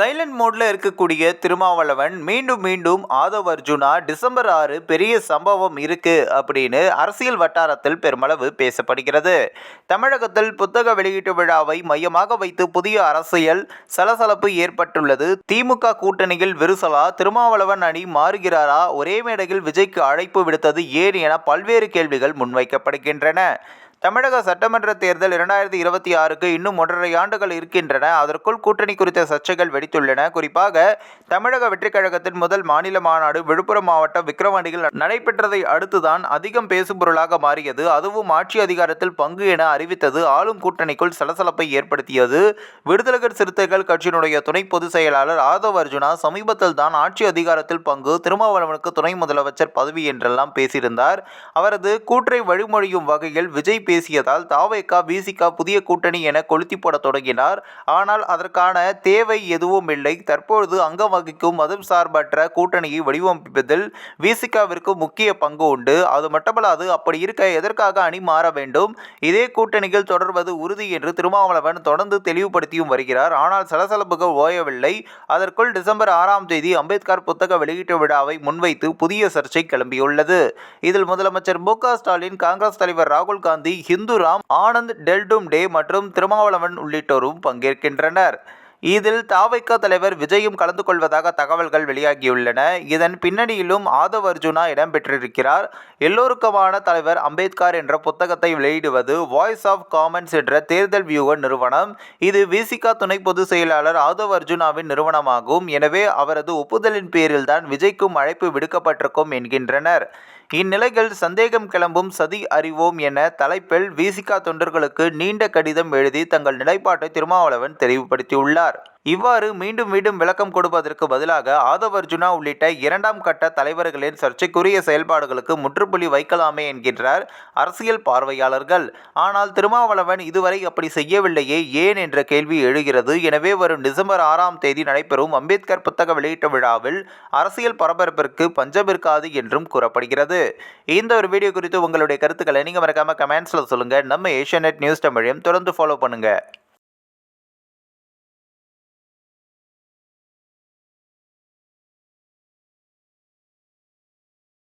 Silent மோட்ல இருக்கக்கூடிய திருமாவளவன் மீண்டும் மீண்டும் ஆதவ் அர்ஜுனா டிசம்பர் ஆறு பெரிய சம்பவம் இருக்கு அப்படின்னு அரசியல் வட்டாரத்தில் பெருமளவு பேசப்படுகிறது. தமிழகத்தில் புத்தக வெளியீட்டு விழாவை மையமாக வைத்து புதிய அரசியல் சலசலப்பு ஏற்பட்டுள்ளது. திமுக கூட்டணியில் விரிசலா திருமாவளவன் அணி மாறுகிறாரா? ஒரே மேடையில் விஜய்க்கு அழைப்பு விடுத்தது ஏன் என பல்வேறு கேள்விகள் முன்வைக்கப்படுகின்றன. தமிழக சட்டமன்ற தேர்தல் இரண்டாயிரத்தி இருபத்தி ஆறுக்கு இன்னும் ஒன்றரை ஆண்டுகள் இருக்கின்றன. அதற்குள் கூட்டணி குறித்த சர்ச்சைகள் வெடித்துள்ளன. குறிப்பாக தமிழக வெற்றிக் கழகத்தின் முதல் மாநில மாநாடு விழுப்புரம் மாவட்டம் விக்கிரவாண்டியில் நடைபெற்றதை அடுத்துதான் அதிகம் பேசும் பொருளாக மாறியது. அதுவும் ஆட்சி அதிகாரத்தில் பங்கு என அறிவித்தது. ஆளும் கூட்டணிக்குள் சலசலப்பை ஏற்படுத்தியது. விடுதலைகள் சிறுத்தைகள் கட்சியினுடைய துணை பொதுச் செயலாளர் ஆதவ் அர்ஜுனா சமீபத்தில் தான் ஆட்சி அதிகாரத்தில் பங்கு திருமாவளவனுக்கு துணை முதலமைச்சர் பதவி என்றெல்லாம் பேசியிருந்தார். அவரது கூற்றை வழிமொழியும் வகையில் விஜய் பேசியதால் தாவேகா விசிகா புதிய கூட்டணி என கொளுத்தி போட தொடங்கினார். ஆனால் அதற்கான தேவை எதுவும் இல்லை. தற்பொழுது அங்கம் வகிக்கும் மதம் சார்பற்ற கூட்டணியை வடிவமைப்பதில் விசிகாவிற்கு முக்கிய பங்கு உண்டு. அது மட்டுமல்லாது அப்படி இருக்க எதற்காக அணி மாற வேண்டும்? இதே கூட்டணியில் தொடர்வது உறுதி என்று திருமாவளவன் தொடர்ந்து தெளிவுபடுத்தியும் வருகிறார். ஆனால் சலசலப்புகள் ஓயவில்லை. அதற்குள் டிசம்பர் ஆறாம் தேதி அம்பேத்கர் புத்தக வெளியீட்டு விழாவை முன்வைத்து புதிய சர்ச்சை கிளம்பியுள்ளது. இதில் முதலமைச்சர் மு ஸ்டாலின் காங்கிரஸ் தலைவர் ராகுல் காந்தி ஹிந்துராம் ஆனந்த் டெல்டும் டே மற்றும் திருமாவளவன் உள்ளிட்டோரும் பங்கேற்கின்றனர். இதில் தாவைக்க தலைவர் விஜயும் கலந்து கொள்வதாக தகவல்கள் வெளியாகியுள்ளன. இதன் பின்னணியிலும் ஆதவ் அர்ஜுனா இடம்பெற்றிருக்கிறார் எல்லோருக்குமான தலைவர் அம்பேத்கர் என்ற புத்தகத்தை வெளியிடுவது வாய்ஸ் ஆஃப் காமன்ஸ் என்ற தேர்தல் வியூக நிறுவனம். இது விசிகா துணை பொதுச் செயலாளர் ஆதவ் அர்ஜுனாவின் நிறுவனமாகும். எனவே அவரது ஒப்புதலின் பேரில்தான் விஜய்க்கும் அழைப்பு விடுக்கப்பட்டிருக்கும் என்கின்றனர். இந்நிலையில் சந்தேகம் கிளம்பும் சதி அறிவோம் என தலைப்பில் விசிகா தொண்டர்களுக்கு நீண்ட கடிதம் எழுதி தங்கள் நிலைப்பாட்டை திருமாவளவன் தெரிவுபடுத்தியுள்ளார் இவ்வாறு மீண்டும் மீண்டும் விளக்கம் கொடுப்பதற்கு பதிலாக ஆதவ் அர்ஜுனா உள்ளிட்ட இரண்டாம் கட்ட தலைவர்களின் சர்ச்சைக்குரிய செயல்பாடுகளுக்கு முற்றுப்புள்ளி வைக்கலாமே என்கின்றார் அரசியல் பார்வையாளர்கள். ஆனால் திருமாவளவன் இதுவரை அப்படி செய்யவில்லையே ஏன் என்ற கேள்வி எழுகிறது. எனவே வரும் டிசம்பர் ஆறாம் தேதி நடைபெறும் அம்பேத்கர் புத்தக வெளியீட்டு விழாவில் அரசியல் பரபரப்பிற்கு பஞ்சமிருக்காது என்றும் கூறப்படுகிறது. இந்த ஒரு வீடியோ குறித்து உங்களுடைய கருத்துக்களை நீங்கள் மறக்காமல் கமெண்ட்ஸில் சொல்லுங்கள் நம்ம ஏஷியா நியூஸ் தமிழையும் தொடர்ந்து ஃபாலோ பண்ணுங்கள்